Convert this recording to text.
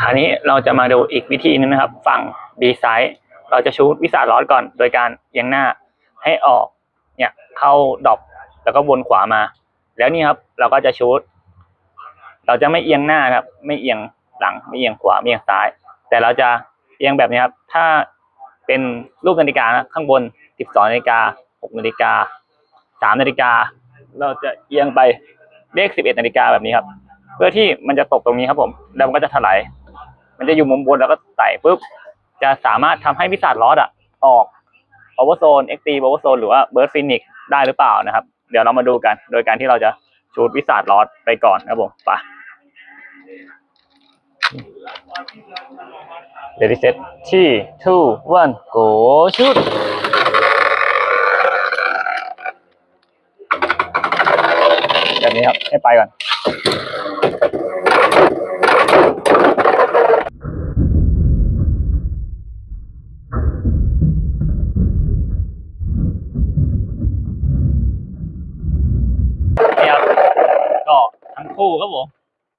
คราวนี้เราจะมาดูอีกวิธีนึงนะครับ ฝั่ง B side เราจะชูดวิสาล้อก่อน โดยการเอียงหน้าให้ออกเนี่ยเข้าดอปแล้วก็วนขวามา แล้วนี่ครับเราก็จะชูดเราจะไม่เอียงหน้าครับ ไม่เอียงหลังไม่เอียงขวาไม่เอียงซ้าย แต่เราจะเอียงแบบนี้ครับ ถ้าเป็นรูปนาฬิกานะข้างบน 12นาฬิกา6นาฬิกา3นาฬิกาเราจะเอียงไปเลข11นาฬิกาแบบนี้ครับ เพื่อที่มันจะตกตรงนี้ครับผม แล้วมันก็จะถลายมันจะอยู่มุมบนแล้วก็ไต่ปุ๊บ จะสามารถทำให้วิสัทลอสอะออกโอเวอร์โซนเอ็กตีโอเวอร์โซนหรือว่าเบิร์ดฟินิกได้หรือเปล่านะครับ เดี๋ยวเรามาดูกัน โดยการที่เราจะชูดวิสัทลอสไปก่อนครับผมไปเดี๋ยวรีเซตที่ two one go shoot แบบนี้ครับ ให้ไปก่อน นี่ครับก็ทั้ง คู่ครับผม